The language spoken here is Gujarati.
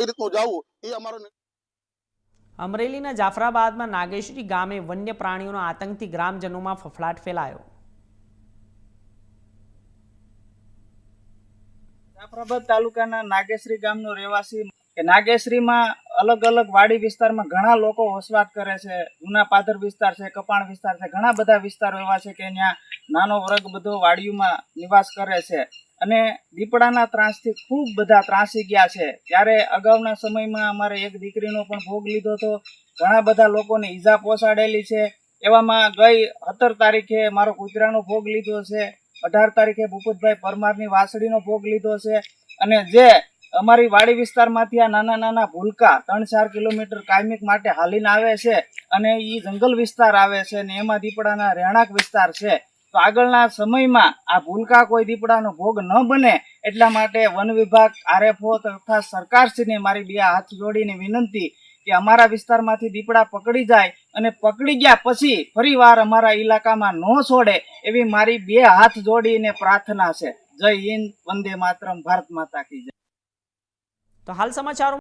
એ રીતનું જવું એ અમારો અમરેલીના જાફરાબાદમાં નાગેશ્વરી ગામે વન્ય પ્રાણીઓના આતંકથી ગ્રામજનોમાં ફફડાટ ફેલાયો. જાફરાબાદ તાલુકાના નાગેશ્રી ગામનો રહેવાસી કે નાગેશ્રીમાં અલગ અલગ વાડી વિસ્તારમાં ઘણા લોકો વસવાટ કરે છે. ઉના પાદર વિસ્તાર છે કપાણ વિસ્તાર છે ઘણા બધા વિસ્તારો એવા છે કે ત્યાં નાનો વર્ગ બધો વાડીઓમાં નિવાસ કરે છે. અને દીપડાના ત્રાસથી ખૂબ બધા ત્રાસી ગયા છે. ત્યારે અગાઉના સમયમાં અમારે એક દીકરીનો પણ ભોગ લીધો હતો. ઘણા બધા લોકોને ઈજા પહોંચાડેલી છે. એવામાં ગઈ સત્તર તારીખે મારો કૂતરાનો ભોગ લીધો છે. અઢાર તારીખે ભૂપતભાઈ પરમારની વાસળીનો ભોગ લીધો છે. અને જે અમારી વાડી વિસ્તારમાંથી આ નાના નાના ભૂલકા ત્રણ ચાર કિલોમીટર કાયમિક માટે હાલીને આવે છે અને એ જંગલ વિસ્તાર આવે છે અને એમાં દીપડાના રહેણાંક વિસ્તાર છે. તો આગળના સમયમાં આ ભૂલકા કોઈ દીપડાનો ભોગ ન બને એટલા માટે વન વિભાગ, આરએફઓ તથા સરકારશ્રીને મારી બે હાથ જોડીને વિનંતી કે અમારા વિસ્તારમાંથી દીપડા પકડી જાય અને પકડી ગયા પછી ફરીવાર અમારા ઇલાકામાં ન છોડે એવી મારી બે હાથ જોડીને પ્રાર્થના છે. જય હિન્દ, વંદે માતરમ, ભારત માતા કી જય. તો હાલ સમાચારો